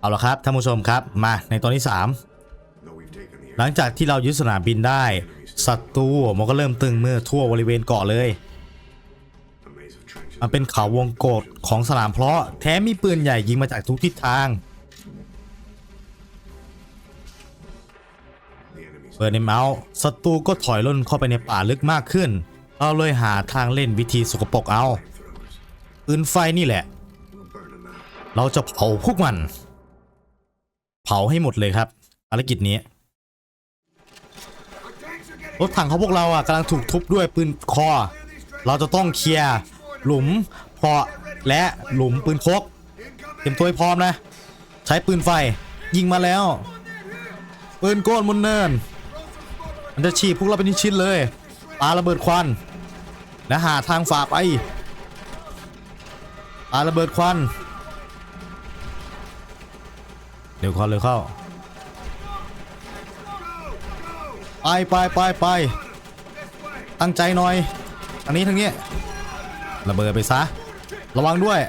เอาละครับท่านผู้ชมครับมาในตอนที่ Though we've taken the 3หลังจากที่เรายึดสนามบินได้ศัตรูมันก็เริ่มตึงเมื่อทั่วบริเวณเกาะเลย a maze of trenches. มันเป็นเขาวงกฏของสนามเพราะแถมมีปืนใหญ่ยิงมาจากทุกทิศทาง The enemy's เปิดในเมาส์ศัตรูก็ถอยล่นเข้าไปในป่าลึกมากขึ้น เราเลยหาทางเล่นวิธีสกปรกเอา flamethrowers. ปืนไฟนี่แหละ We'll burn them out. เราจะเผาพวกมัน เผาให้หมดเลยครับภารกิจนี้รถถังของพวกเราอะกำลังถูกทุบด้วยปืนคอ เราจะต้องเคลียร์หลุมเพาะและหลุมปืนพกเตรียมตัวให้พร้อมนะ ใช้ปืนไฟยิงมาแล้ว ปืนโกนมุนเนิน มันจะฉีดพวกเราเป็นชิ้นเลยปาระเบิดควันและหาทางฝ่าไปปาระเบิดควัน เร็วเข้าเร็วเข้าไปไปไปไปตั้งใจหน่อยทางนี้ทางนี้ระเบิดไปซะ ระวังด้วย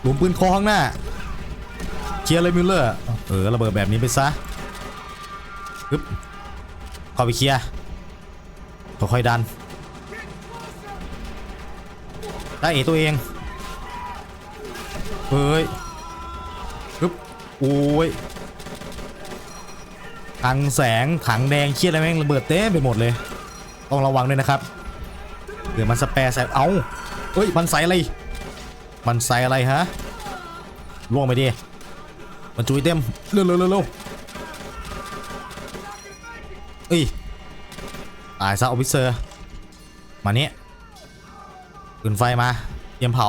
หลุมปืนคอข้างหน้าเคลียร์เลยมิลเลอร์เออระเบิดแบบนี้ไปซะปึ๊บเข้าไปเคลียร์ค่อยๆดันได้เอตัวเองเฮ้ย โอ้ยถังแสงถังแดงเครียดอะไรแม่งระเบิดเต้ไปหมดเลย ต้องระวังด้วยนะครับ เดี๋ยวมันสแปรใส่เอาเฮ้ยมันใส่อะไร มันใส่อะไรฮะล่วงไปดิมันจุยเต็มเร็วเร็วเร็วเร็วเอ้ยตายซะออฟฟิเซอร์มาเนี้ยปืนไฟมาเตรียมเผา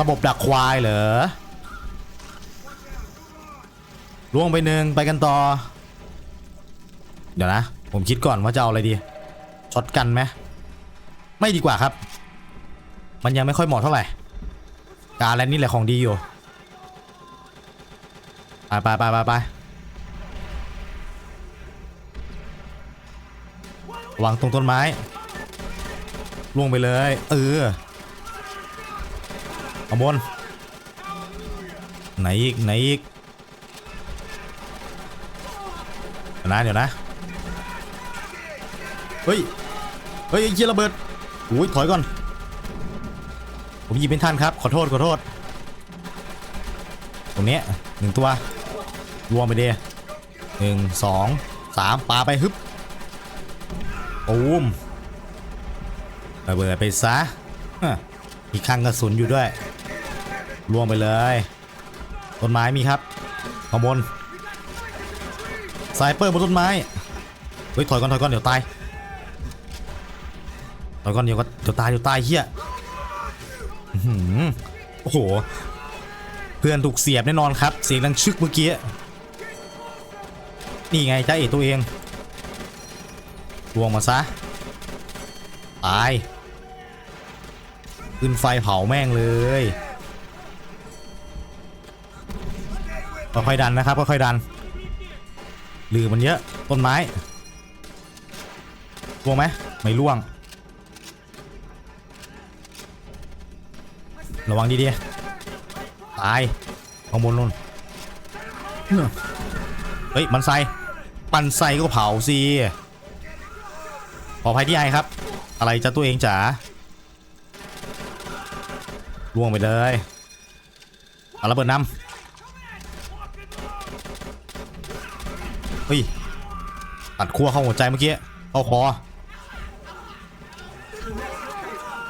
ระบบดักควายเหรอ ล่วงไปหนึ่งไปกันต่อ เดี๋ยวนะ ผมคิดก่อนว่าจะเอาอะไรดีช็อตกันไหมไม่ดีกว่าครับ มันยังไม่ค่อยเหมาะเท่าไหร่การแลนนี่แหละของดีอยู่ไปไปไปไปไปวังตรงต้นไม้ล่วงไปเลยเออเอาบนไหนอีกไหนอีก ดี๋ยวนะเดี๋ยวนะ เฮ้ย เฮ้ยไอ้เหี้ยระเบิดโอ้ยถอยก่อน ผมหยิบเป็นทันครับ ขอโทษขอโทษ ตรงนี้หนึ่งตัวรวมไปเดียหนึ่งสองสามปาไปฮึบตูมระเบิดไปซะฮะมีข้างกระสุนอยู่ด้วยรวมไปเลย ต้นไม้มีครับข้างบน สายเปิดบนต้นไม้ เฮ้ยถอยก่อนถอยก่อนเดี๋ยวตาย ถอยก่อนเดี๋ยวก็เดี๋ยวตายเดี๋ยวตายเฮียโอ้โห เพื่อนถูกเสียบแน่นอนครับ เสียงดังชึกเมื่อกี้ นี่ไงจ้าเอ๋ตัวเองลวงมาซะ ตาย ขึ้นไฟเผาแม่งเลยค่อยๆดันนะครับค่อยๆดัน หรือมันเยอะ ต้นไม้ล่วงไหมไม่ล่วง ระวังดีๆตายข้างบนนู่นเฮ้ย มันใส่ปันใส่ก็เผาสิขออภัยที่ไอครับ อะไรจะตัวเองจ๋าล่วงไปเลยเอาระเบิดน้ำ เฮ้ยตัดขั้วเข้าหัวใจเมื่อกี้เข้าคอ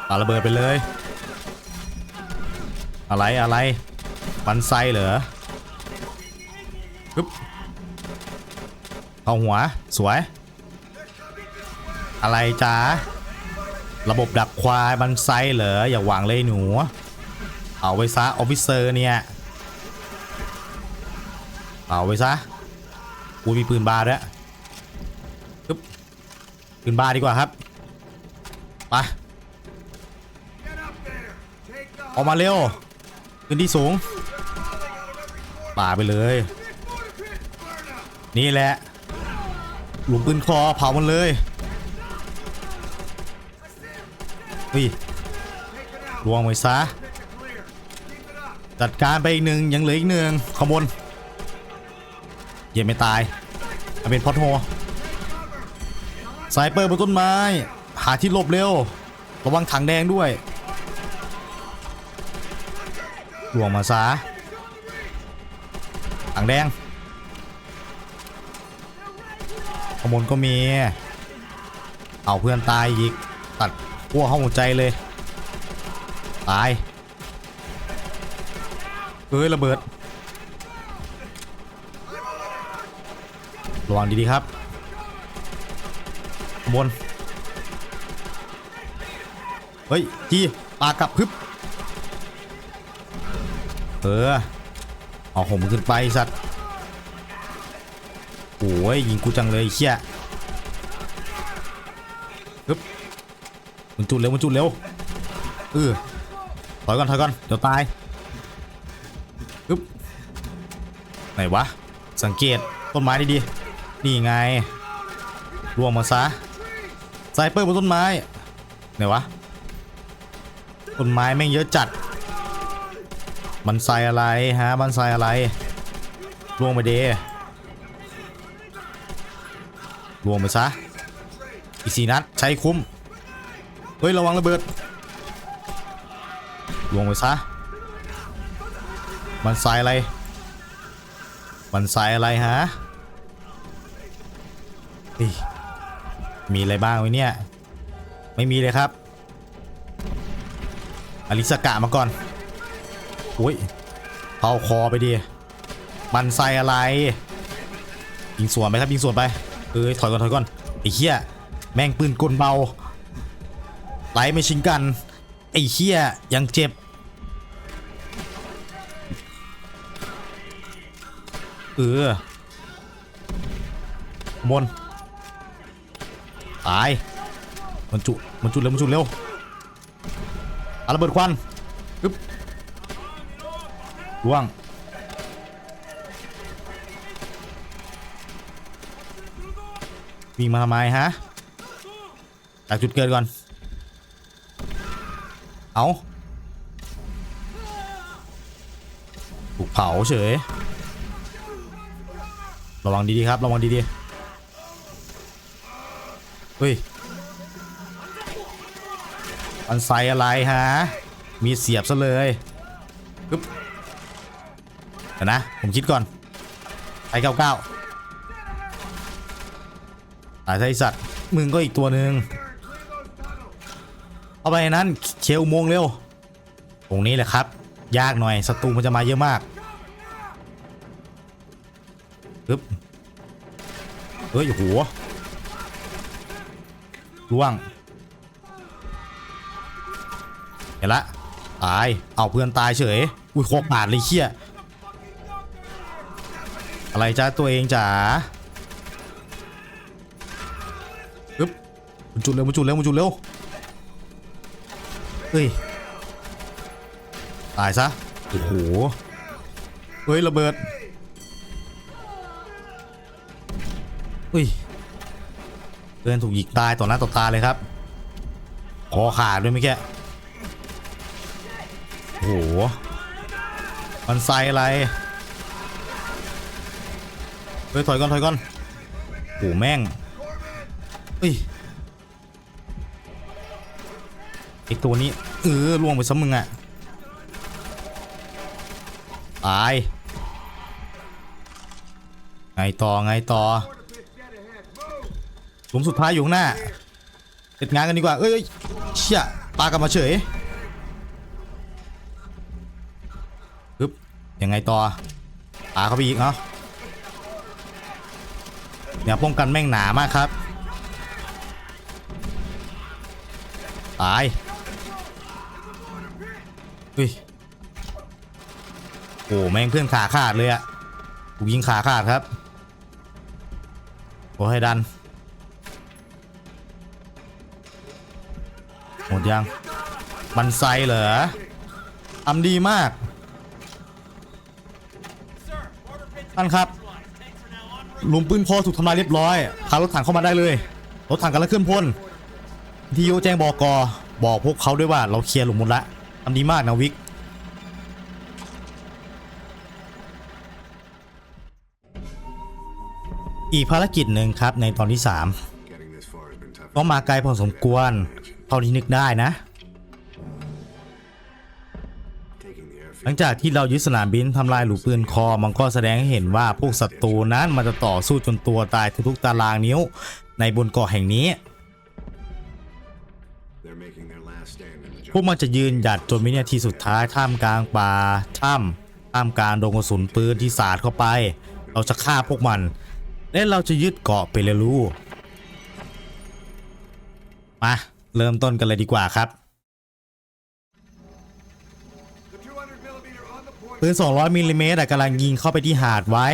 ปาระเบิดไปเลย อะไรอะไรปันไซเหรอปึ๊บเข้าหัวสวย อะไรจ้าระบบดักควายบันไซเหรออย่าหวังเลยหนู เอาไว้ซะออฟฟิเซอร์เนี่ย เอาไว้ซะ กูมีปืนบาร์ด้วยปึ๊บปืนบาร์ดีกว่าครับไปออกมาเร็วขึ้นที่สูงป่าไปเลย นี่แหละ หลุมปืนคอเผามันเลยเฮ้ยลวงไปซะจัดการไปอีกหนึ่งยังเหลืออีกหนึ่งขบวน เยังไม่ตายมันเป็นพอดโฮสายเปิดบนต้นไม้ หาที่หลบเร็ว ระวังถังแดงด้วยลวงมาซะถังแดงขางบวนก็มี เอาเพื่อนตายอีก ตัดขั้วห้องหัวใจเลย ตายเอ้ยระเบิด ระวังดีๆครับ บน เฮ้ยจีปากลับพึบ เออ เอาของมึงขึ้นไปสัตว์โอ้ยยิงกูจังเลยเชี่ยฮึบมันจุดเร็วมันจุดเร็วเออถอยก่อนถอยก่อนเดี๋ยวตายอึ๊บไหนวะ สังเกตต้นไม้ดีๆ นี่ไงรวมมาซะไซเปอร์บนต้นไม้ไหนวะต้นไม้แม่งเยอะจัด มันใส่อะไรฮะมันใส่อะไรรวมไปเดรวมไปซะอีกสี่นัดใช้คุ้มเฮ้ยระวังระเบิดรวมไปซะมันสายอะไรมันสายอะไรฮะ เฮ้ยมีอะไรบ้างวะเนี่ย ไม่มีเลยครับ อลิสกะมาก่อนโอ้ยเข้าคอไปดิมันใส่อะไรยิงสวนไปครับยิงสวนไปเอ้ยถอยก่อนถอยก่อนไอ้เหี้ยแม่งปืนกลเบาไล่ไม่ชิงกัน ไอ้เหี้ยยังเจ็บเออบน ตาย มันจุ มันจุเร็ว มันจุเร็วอาระเบิดควันปึ๊บล่วง วิ่งมาทำไมฮะ จากจุดเกิดก่อน เอาถูกเผาเฉย ระวังดีๆครับ ระวังดีๆ เฮ้ยมันใส่อะไรฮะ มีเสียบซะเลยปึ๊บเดี๋ยวนะ ผมคิดก่อนไอ้เก้าเก้าตายไทสัตว์ มึงก็อีกตัวหนึ่งเอาไปนั้นเคลียวอุโมงเร็ว ตรงนี้แหละครับ ยากหน่อยศัตรูมันจะมาเยอะมากปึ๊บเฮ้ยโอ้ โหล่วง เห็นละ ตาย เอาเพื่อนตายเฉย อุ้ยโคกปาดเลยเชี่ยอะไรจ้าตัวเองจ๋าปึ๊บมันจุดเร็วมันจุดเร็วมันจุดเร็วเฮ้ย ตายซะ โอ้โห เฮ้ย ระเบิดอุ้ย พื่อนถูกยิงตายต่อหน้าต่อตาเลยครับคอขาดด้วยเมื่อกี้โอ้โหมันใสอะไรเฮ้ยถอยก่อนถอยก่อนโอ้แม่งเฮ้ยไอตัวนี้เออล่วงไปซ้ำมึงอะตายไงต่อไงต่อ ลุมสุดท้ายอยู่ข้างหน้าเสร็จงานกันดีกว่าเอ้ยเอ้ยเชี่ยปากลับมาเฉยปึ๊บยังไงต่อปาเข้าไปอีกเนาะเนี่ยป้องกันแม่งหนามากครับตายเฮ้ยโอ้แม่งเพื่อนขาขาดเลยอะกูยิงขาขาดครับโอ้ให้ดัน หมดยัง มันไซเหรอทำดีมากท่านครับหลุมปืนพอสุดทำลายเรียบร้อยพารถถังเข้ามาได้เลย รถถังกำลังเคลื่อนพลทีโยแจ้งบอกอบอกพวกเขาด้วยว่าเราเคลียร์หลุมหมดละทำดีมากนะวิกอีกภารกิจหนึ่งครับในตอนที่ 3 ก็มาไกลพอสมควร เท่าที่นึกได้นะ หลังจากที่เรายึดสนามบินทำลายหลูปืนคอ มันก็แสดงให้เห็นว่าพวกศัตรูนั้นมันจะต่อสู้จนตัวตายทุกๆตารางนิ้ว ในบนเกาะแห่งนี้พวกมันจะยืนหยัดจนวินาทีสุดท้ายท่ามกลางป่าถ้ำท่ามกลางโดงกระสุนปืนที่สาดเข้าไป เราจะฆ่าพวกมัน และเราจะยึดเกาะไปเลยลูกมา เริ่มต้นกันเลยดีกว่าครับปืน 200มิลลิเมตรอะกำลังยิงเข้าไปที่หาดไว้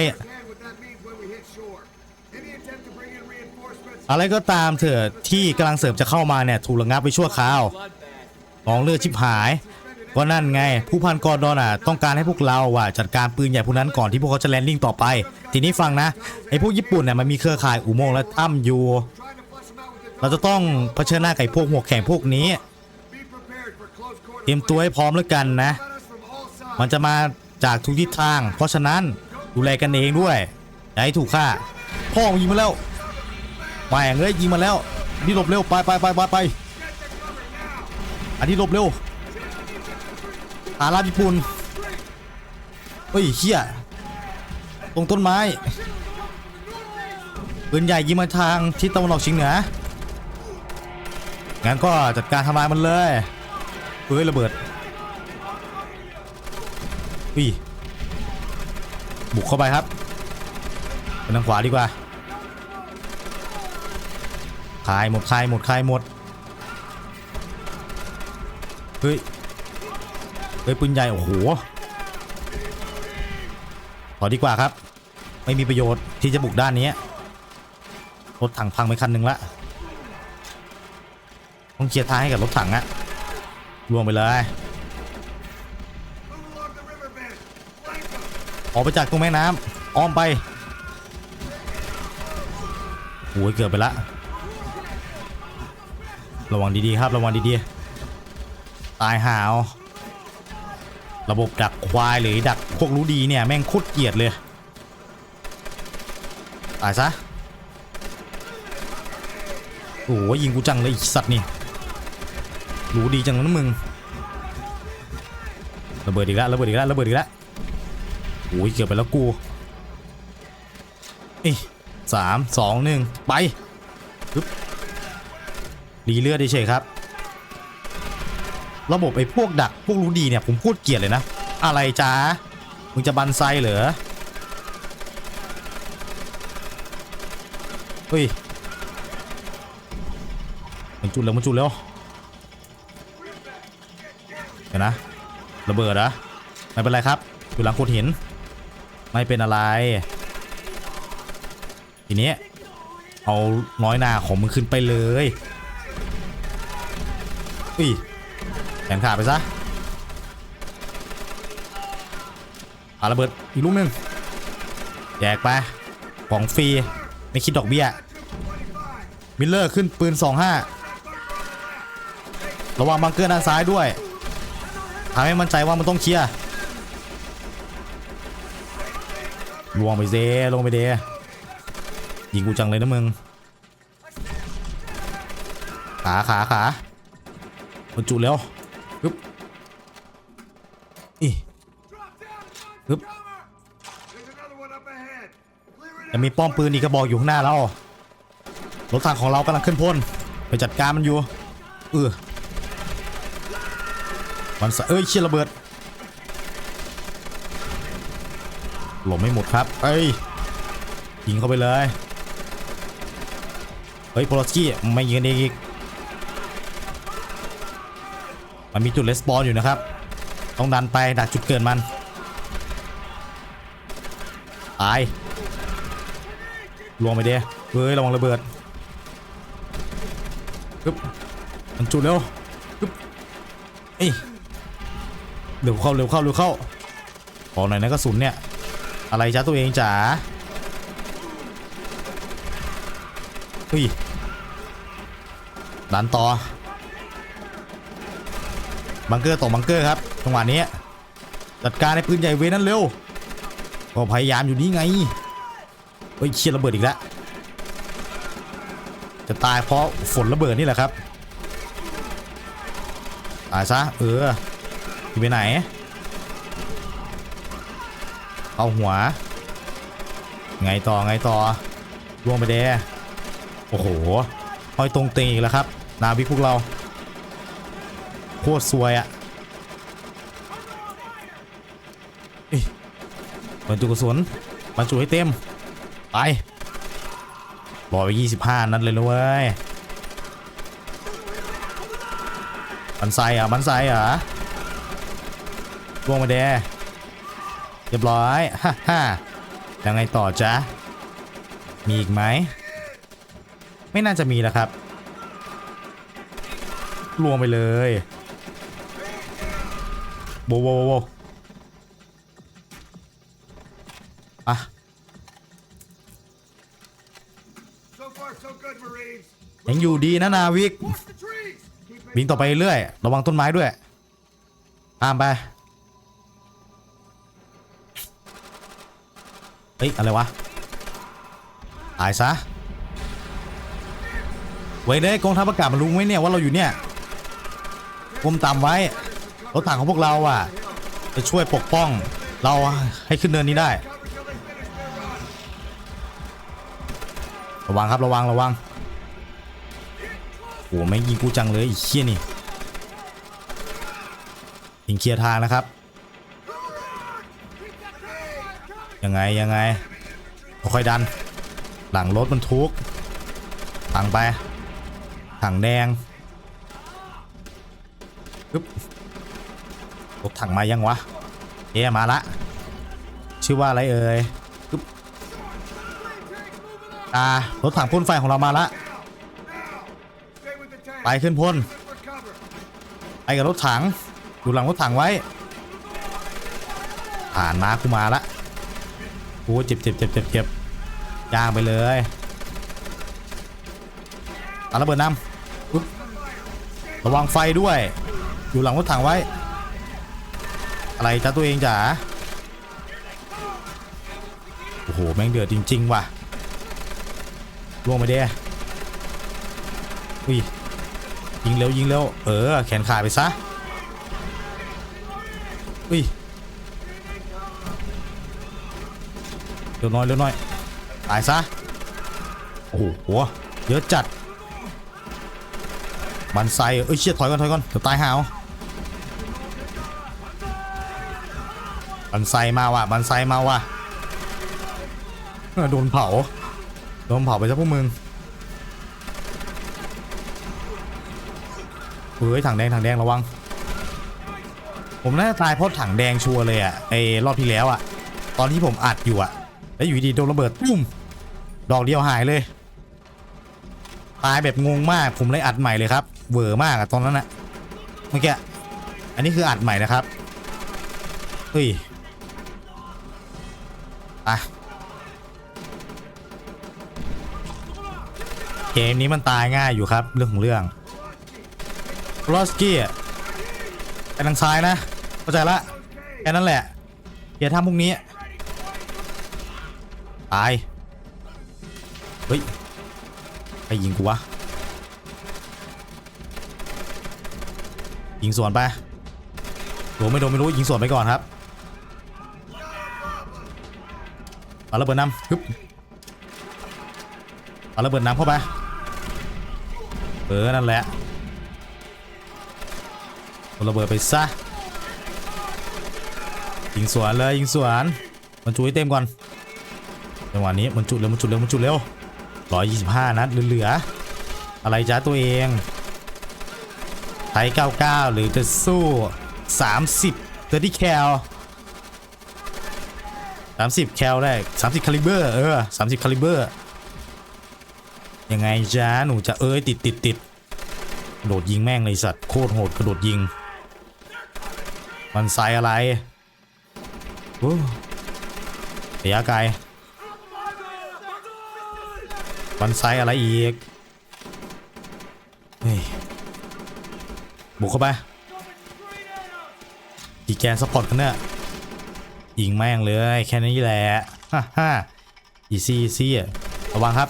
อะไรก็ตามเถอะที่กำลังเสริมจะเข้ามาเนี่ยถูกระงับไปชั่วคราวมองเลือดชิบหาย ก็นั่นไง ผู้พันกอร์ดอนอะต้องการให้พวกเราอะจัดการปืนใหญ่พวกนั้นก่อนที่พวกเขาจะแลนดิ้งต่อไป ทีนี้ฟังนะไอ้พวกญี่ปุ่นเนี่ยมันมีเครือข่ายอุโมงค์และถ้ำอยู่ เราจะต้องเผชิญหน้ากับพวกหัวแข็งพวกนี้ เตรียมตัวให้พร้อมแล้วกันนะ มันจะมาจากทุกทิศทาง เพราะฉะนั้นดูแลกันเองด้วยอย่าให้ถูกฆ่า พ่อมึงยิงมาแล้วไปเงยยิงมาแล้ว นี่หลบเร็วไปไปไปไปไปอันนี้หลบเร็วอาราญี่ปุ่นเฮ้ยเฮียตรงต้นไม้ปืนใหญ่ยิงมาทางทิศตะวันออกเฉียงเหนือ งั้นก็จัดการทำลายมันเลยเฮ้ยระเบิดอุ้ยบุกเข้าไปครับไปทางขวาดีกว่าคายหมดคายหมดคายหมดเฮ้ยเฮ้ยปืนใหญ่โอ้โหขอดีกว่าครับ ไม่มีประโยชน์ที่จะบุกด้านนี้รถถังพังไปคันหนึ่งละ ต้องเคลียร์ทางให้กับรถถังอะรวมไปเลยออกไปจากตรงแม่น้ำอ้อมไปโอ้ยเกือบไปละ ระวังดีๆครับ ระวังดีๆ ตายหาว ระบบดักควายหรือดักพวกรู้ดีเนี่ยแม่งโคตรเกียดเลย ตายซะ โอ้ยยิงกูจังเลยสัตว์นี่ รู้ดีจังนะมึงระเบิดอีกแล้วระเบิดอีกแล้วระเบิดอีกแล้วโอ้ยเกือบไปแล้วกูเอ้ยสามสองหนึ่งไปปึ๊บรีเลือดเฉยครับ ระบบไอ้พวกดักพวกรู้ดีเนี่ยผมพูดเกลียดเลยนะ อะไรจ้ามึงจะบันไซเหรอเฮ้ยมันจุดแล้วมันจุดแล้ว เดี๋ยวนะ ระเบิดเหรอะไม่เป็นไรครับ อยู่หลังโขดหิน ไม่เป็นอะไร ทีนี้ เอาน้อยนาของมึงขึ้นไปเลยอุ้ยแขนขาดไปซะอาระเบิดอีกลูกหนึงแจกไปของฟรี ไม่คิดดอกเบี้ย มิลเลอร์ขึ้นปืน 25 ระวังบังเกอร์ด้านซ้ายด้วย ทำให้มั่นใจว่ามันต้องเคลียร์ลวงไปเซลงไปเดยิงกูจังเลยนะมึง ขาขาขาบรรจุแล้วปึ๊บอี Drop down. Find Oop. cover. There's another one up ahead. Clear it จะมีป้อมปืนอีกกระบอกอยู่ข้างหน้าเรารถถังของเรากำลังขึ้นพ่นไปจัดการมันอยู่เออ มันสะเอ้ยเชี่ยระเบิดหลบไม่หมดครับ เอ้ยยิงเข้าไปเลย เฮ้ยโพลสกี้ไม่ยิงกันเองอีก มันมีจุดเลสปอนอยู่นะครับ ต้องดันไปดักจุดเกิดมัน ตายลวงไปเด้เฮ้ยระวังระเบิดปึ๊บมันจุดเร็วปึ๊บเอ้ย เร็วเข้าเร็วเข้าเร็วเข้าขอหน่อยนะกระสุนเนี่ย อะไรจ้าตัวเองจ๋าเฮ้ยดันต่อ บังเกอร์ตกบังเกอร์ครับจังหวะนี้จัดการในปืนใหญ่เวนั่นเร็วก็พยายามอยู่นี่ไงเฮ้ยเคียดระเบิดอีกแล้วจะตายเพราะฝนระเบิดนี่แหละครับตายซะเออ อยู่ไปไหน เอาหัว ไงต่อไงต่อล่วงไปเด้โอ้โหห้อยตรงเตงอีกแล้วครับ นาวิกพวกเรา โคตรซวยอะ่ะเอ้ยบรรจุกระสุนบรรจุให้เต็ม ไปรอไป 25 นัดเลยนะเว้ยมันไซอะมันไซอะ วงไปเดเรียบร้อยฮ่าฮ่ายังไงต่อจ๊ะ มีอีกไหม ไม่น่าจะมีแล้วครับรวมไปเลยโบโบโบโบอะ So far, so good, ยังอยู่ดีนะนาวิก Watch the trees. Keep วิ่งต่อไปเรื่อย ระวังต้นไม้ด้วยตามไป เฮ้ย อะไรวะ ตายซะไว้เลยกองทัพอากาศมันรู้ไหมเนี่ยว่าเราอยู่เนี่ยกลมตามไว้รถถังของพวกเราอะ จะช่วยปกป้อง เราให้ขึ้นเนินนี้ได้ ระวังครับระวังระวังโอ้ไม่ยิงกูจังเลยอีเคี้ยนี่ยิงเคลียร์ทางนะครับ ยังไงยังไงค่อยดัน หลังรถมันทุกถังไปถังแดงปึ๊บรถถังมายังวะเอ๊มาละ ชื่อว่าอะไรเอ่ยปึ๊บอ่ารถถังพ่นไฟของเรามาละไปขึ้นพ่นไปกับรถถังอยู่หลังรถถังไว้ ผ่านมากูมาละ โอ้เจ็บเจ็บเจ็บเจ็บเจ็บย่างไปเลยเอาระเบิดน้ำระวังไฟด้วย อยู่หลังรถถังไว้ อะไรจ้าตัวเองจ๋าโอ้โห แม่งเดือดจริง ๆ ว่ะล่วงไปเด้อุ้ยยิงเร็วยิงเร็วเออ แขนขาดไปซะอุ้ย เร็วหน้อยเร็วหน้อยตายซะโอ้โหหัวเยอะจัดมันไซเอ้ยเชี่ยถอยก่อนถอยก่อนเดี๋ยวตายหาวมันไซมาว่ะมันไซมาว่ะเออโดนเผาโดนเผาไปซะพวกมึงเฮ้ยถังแดงถังแดงระวัง ผมน่าจะตายเพราะถังแดงชัวร์เลยอะไอรอบที่แล้วอะตอนที่ผมอัดอยู่อะ แล้วอยู่ดีโดนระเบิดตุ้มดอกเดียวหายเลยตายแบบงงมากผมเลยอัดใหม่เลยครับเวอร์มากอะตอนนั้นอะเมื่อกี้อันนี้คืออัดใหม่นะครับเฮ้ยอะเกมนี้มันตายง่ายอยู่ครับเรื่องของเรื่องลอสกี้อะไปทางซ้ายนะเข้าใจละแค่นั้นแหละอย่าทำพวกนี้ ตาย เฮ้ยใครยิงกูวะ ยิงสวนไปโดนไม่โดนไม่รู้ยิงสวนไปก่อนครับเอาระเบิดน้ำฮึบเอาระเบิดน้ำเข้าไป เออ นั่นแหละระเบิดไปซะยิงสวนเลยยิงสวนมันจุให้เต็มก่อน จังหวะนี้มันจุเร็วมันจุเร็วมันจุเร็วร้อยยี่สิบห้านัดเหลือๆอะไรจ้าตัวเองไทย99 หรือจะสู้ 30 30แคล30 แคลได้30 คาลิเบอร์ เออ 30 คาลิเบอร์ ยังไงจ้าหนูจะเอ้ย ติดติดติดโดดยิงแม่งเลยสัตว์ โคตรโหดกระโดดยิง มันไซอะไรโอ้ระยะไกล มันไซอะไรอีกบุกเข้าไปกี่แกนสปอร์ตกันเนี่ยยิงแม่งเลยแค่นี้แหละฮ่าฮ่าอีซี่อีซี่อะระวังครับ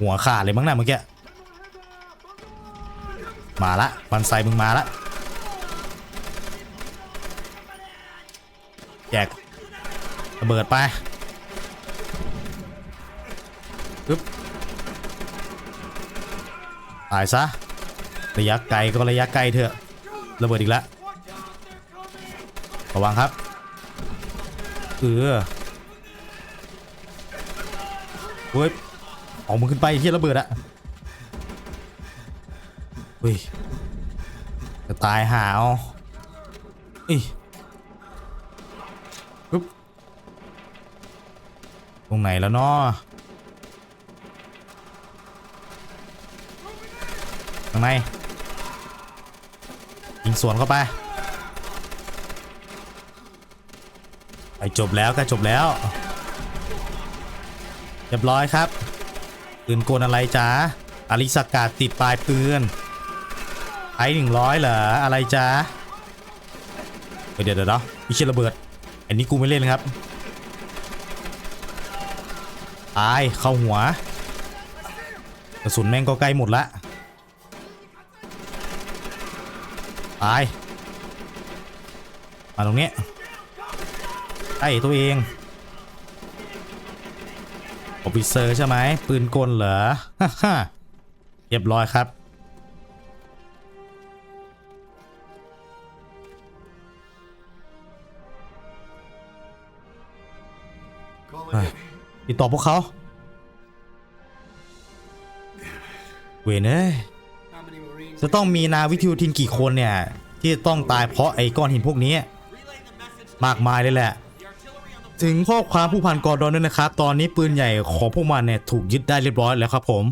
หัวขาดเลยมั้งนะเมื่อกี้มาละฟันไซมึงมาละแจกระเบิดไป ปึ๊บตายซะระยะไกลก็ระยะไกลเถอะระเบิดอีกแล้วระวังครับเออเฮ้ยออกมึงขึ้นไปที่ระเบิดอะเฮ้ยจะตายหาเอาเอ้ยปึ๊บตรงไหนแล้วเนาะ ข้างในยิงสวนเข้าไปไปจบแล้วก็จบแล้วเรียบร้อยครับปืนโกลอะไรจ๊ะอาริสกาติดปลายปืนไอ้หนึ่งร้อยเหรออะไรจ๊ะเฮ้ยเดี๋ยวเดี๋ยวเดี๋ยวมีเชือระเบิด อันนี้กูไม่เล่นครับตายเข้าหัวกระสุนแม่งก็ใกล้หมดละ ตาย มาตรงนี้ไอ้ตัวเองออฟิเซอร์ใช่ไหมปืนกลเหรอฮ่าฮ่าเรียบร้อยครับติดต่อพวกเขา เวนเอ้ จะต้องมีนาวิทยุทินกี่คนเนี่ย ที่ต้องตายเพราะไอ้ก้อนหินพวกนี้ มากมายเลยแหละ ถึงข้อความผู้พันกอดอนด้วยนะครับ ตอนนี้ปืนใหญ่ของพวกมันเนี่ยถูกยึดได้เรียบร้อยแล้วครับผม